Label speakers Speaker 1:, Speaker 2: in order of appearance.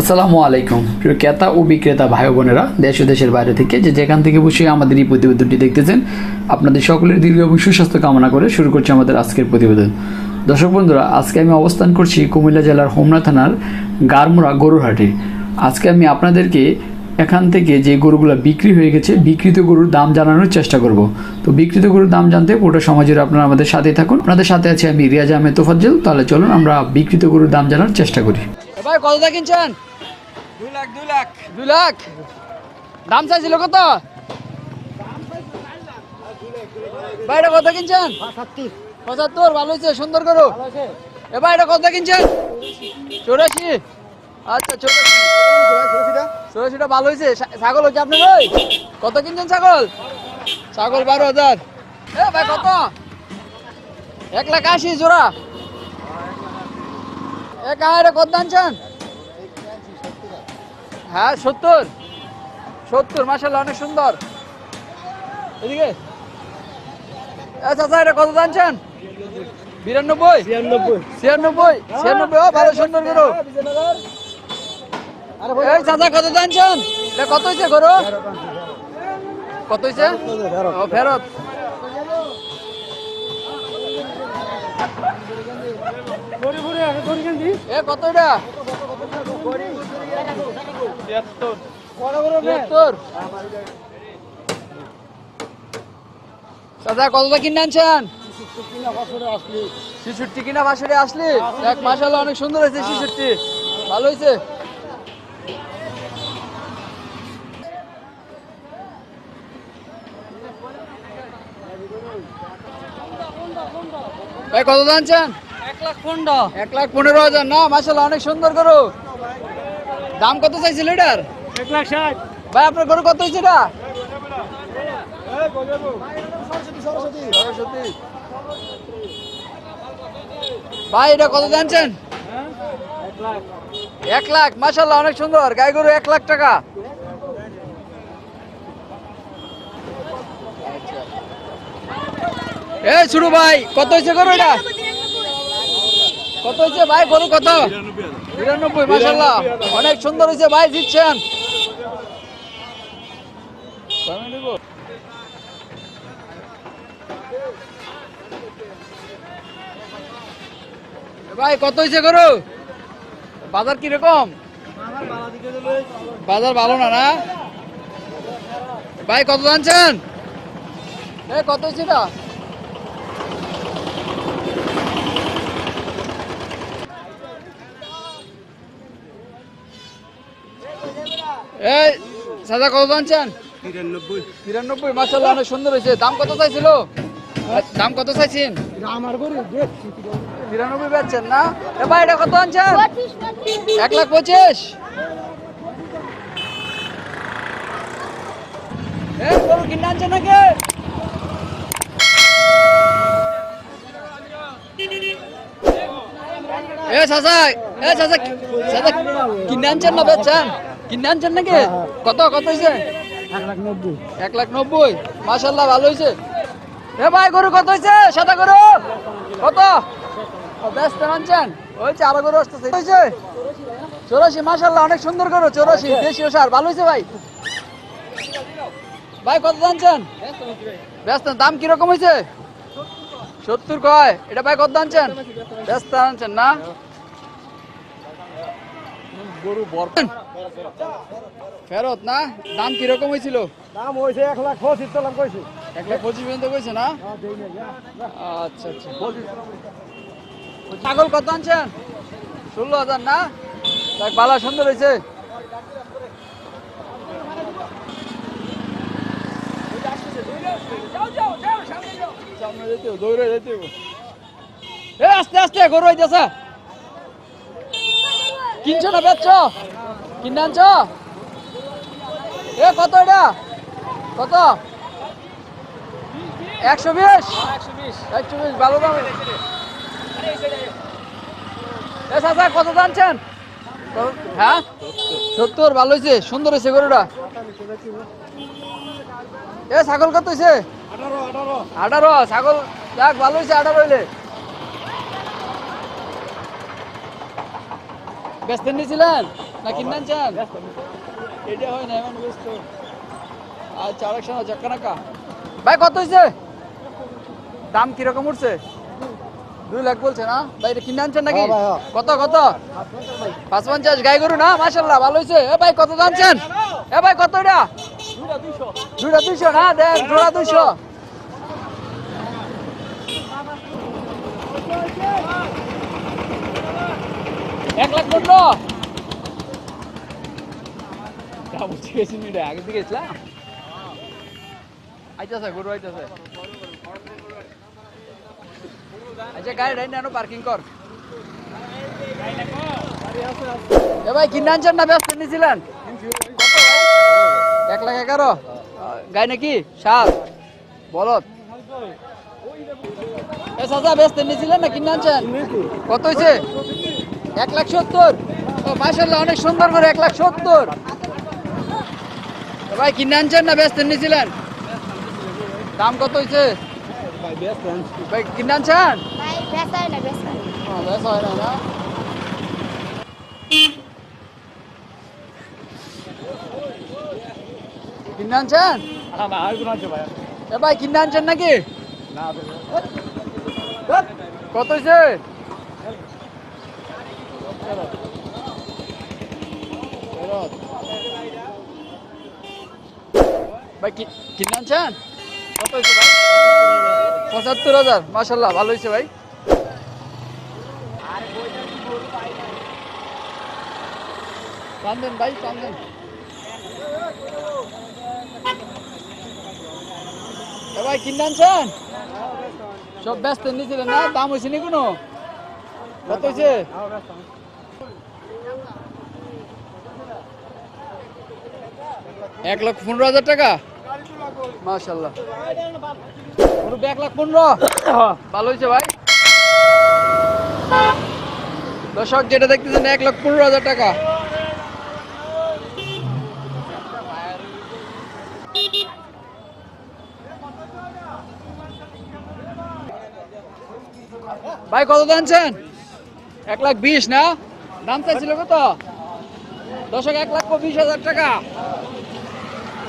Speaker 1: আসসালামু আলাইকুম। প্রিয় ক্রেতা ও বিক্রেতা ভাই বোনেরা, দেশ ও দেশের বাইরে থেকে যে যেখান থেকে বসে আমাদের এই প্রতিবেদনটি দেখতেছেন, আপনাদের সকলের দীর্ঘ এবং সুস্বাস্থ্য কামনা করে শুরু করছি আমাদের আজকের প্রতিবেদন। দর্শক বন্ধুরা, আজকে আমি অবস্থান করছি কুমিল্লা জেলার হোমনা থানার গারমুড়া গরুর হাটে আজকে আমি আপনাদেরকে এখান থেকে যে গরুগুলো বিক্রি হয়ে গেছে, বিক্রিত গরুর দাম জানানোর চেষ্টা করব। তো বিক্রিত গরুর দাম জানতে পুরো সমাজের আপনারা আমাদের সাথেই থাকুন। আপনাদের সাথে আছি আমি রিয়াজ আহমেদ তোফাজ্জল। তাহলে চলুন আমরা বিক্রিত গরুর দাম জানার চেষ্টা করি।
Speaker 2: ভাই কতটা কিনছেন?
Speaker 3: দুই লাখ দুই লাখ।
Speaker 2: দুই লাখ? দাম চাইছিল কত? ভাই এটা কত কিনছেন? পঁচাত্তর। ভালো হয়েছে সুন্দর করো এ ভাই এটা কত কিনছেন? চৌরাশি। আচ্ছা চৌরাশি। চৌরাশিটা ভালো হয়েছে। ছাগল হচ্ছে আপনার ভাই? কত কিনছেন ছাগল? ছাগল বারো হাজার। এ ভাই কত? এক লাখ আশি জোড়া। কত আনছেন হ্যাঁ সত্তর। সত্তর মাসাল্লাহ অনেক সুন্দর। এদিকে? আচ্ছা আচ্ছা এটা কত জানছেন বিরানব্বই? ছিয়ানব্বই? ছিয়ানব্বই ও ভালো সুন্দর এই চাচা কত জানছেন এটা কত হয়েছে কত হয়েছে ফেরত। এ কত এটা? তিয়াত্তর। দাদা কতটা কিনে আনছেন? ছিষট্টি কিনা বাসরে আসলি? এক মাসাল অনেক সুন্দর হয়েছে ছিষট্টি ভালো হয়েছে। ভাই কত
Speaker 3: লাখ পনেরো।
Speaker 2: এক লাখ পনেরো হাজার। না মাসাল্লাহ অনেক সুন্দর গরু। দাম কত চাইছিল এটার
Speaker 3: এক লাখ ষাট।
Speaker 2: ভাই আপনার গরু কত হয়েছে এটা? ভাই এটা কত জানছেন এক লাখ। মাসাল্লাহ অনেক সুন্দর। গাই গরু এক লাখ টাকা। এ শুরু ভাই, কত হয়েছে গরু এটা? কত হয়েছে ভাই গরু কত? বিরানব্বই মাসাল্লাহ অনেক সুন্দর হয়েছে ভাই জিতছেন ভাই, কত হয়েছে গরু? বাজার কীরকম? বাজার ভালো না না? ভাই, কত জানছেন এ, কত হয়েছে এটা? এই সাদা কত জানছেন
Speaker 3: তিরানব্বই।
Speaker 2: তিরানব্বই মাসাল্লাহ অনেক সুন্দর হয়েছে। দাম কত চাইছিল? দাম কত চাইছেন?
Speaker 3: আমার গরু
Speaker 2: তিরানব্বই। বেচছেন না? এ ভাই এটা কত আনছেন এক লাখ পঁচিশ। গরু কিনে আনছেন নাকি? এ চাচা এ চাচা চাচা কিনে আনছেন না বেচছেন? কিনে আনছেন নাকি? কত কত হয়েছে
Speaker 3: এক লাখ নব্বই।
Speaker 2: মাসাল্লাহ ভালো হয়েছে এ ভাই গরু কত হয়েছে সাদা গরু? কত? ব্যস্ত আনছেন? হয়েছে আরও গরু আসতেছে। হয়েছে চৌরাশি মাসাল্লাহ অনেক সুন্দর গরু চৌরাশি দেশীয় সার। ভালো হয়েছে ভাই? ভাই কত জানছেন ব্যস্ত দাম কীরকম হয়েছে সত্তর কয়? এটা ভাই কত আনছেন? ব্যস্ত আনছেন না? গরু বর ফেরত না? দাম কীরকম হয়েছিল?
Speaker 3: দাম হয়েছে এক লাখ পঁচিশ তোলাম কইছি।
Speaker 2: এক লাখ পঁচিশ পর্যন্ত কইছে না? আচ্ছা আচ্ছা। ছাগল কত আনছেন? ষোলো হাজার না? দেখ বালা সুন্দর হয়েছে। দৌড়ে যেতে আস্তে আস্তে গরু হইতেছে কিনছো না বেচছ? কিনে আনছ? এ কত এটা? কত? একশো বিশ? একশো বিশ। ভালো দাম। এ চাচা কত জানছেন হ্যাঁ? সত্তর ভালো হয়েছে সুন্দর হয়েছে গরুটা। এ ছাগল কত হয়েছে
Speaker 3: আঠারো
Speaker 2: ছাগল যাক ভালো হয়েছে আঠারো হইলে। ব্যস্ত নিয়েছিলেন? না কিনলেন চান এটা হয় না এমন ব্যস্ত। আচ্ছা আরেক সময় চক্কা নাকা ভাই কত হয়েছে দাম কীরকম উঠছে? দুই লাখ বলছে না? ভাই এটা কিনে আনছেন নাকি। কত কত? পাঁচ পঞ্চাশ গাই গরু না? মাসাল্লাহ ভালো হয়েছে এ ভাই কত জানছেন এ ভাই কত এটা? দুইটা দুইশো না? দেন জোড়া দুইশো। এক লাখ বুঝতে গেছি আচ্ছা পার্কিং কিনে আনছেন না এক লাখ এগারো। গাই নাকি? সাত। বলত চাচা ব্যস্ত নিয়েছিলেন না, কিনে আনছেন? কত হয়েছে? এক লাখ সত্তর। ও মাসাল্লাহ অনেক সুন্দর করে এক লাখ সত্তর। ভাই কিনে আনছেন না ব্যস্ত নিয়েছিলেন দাম কত হয়েছে
Speaker 3: ভাই ব্যস্ত আনছি।
Speaker 2: ভাই কিনে আনছেন কিনে আনছেন
Speaker 3: আর ভাই।
Speaker 2: এ ভাই কিনে আনছেন নাকি? কত হয়েছে ভাই কি- কিনে আনছেন কত হয়েছে ভাই? পঁচাত্তর হাজার মাসাল্লাহ ভালো হয়েছে ভাই। টান দেন ভাই টান দেন। এ ভাই কিনে আনছেন সব ব্যস্ত নিয়েছিলেন না? দাম হয়েছে নি কোনো? কত হয়েছে? এক লাখ পনেরো হাজার টাকা? এক লাখ পনেরো? ভালো হয়েছে ভাই? দর্শক, যেটা দেখতেছেন, এক পনেরো হাজার টাকা। ভাই, কত জানছেন এক লাখ বিশ, না? দাম চাইছিল কত? দশক এক লাখ বিশ হাজার টাকা।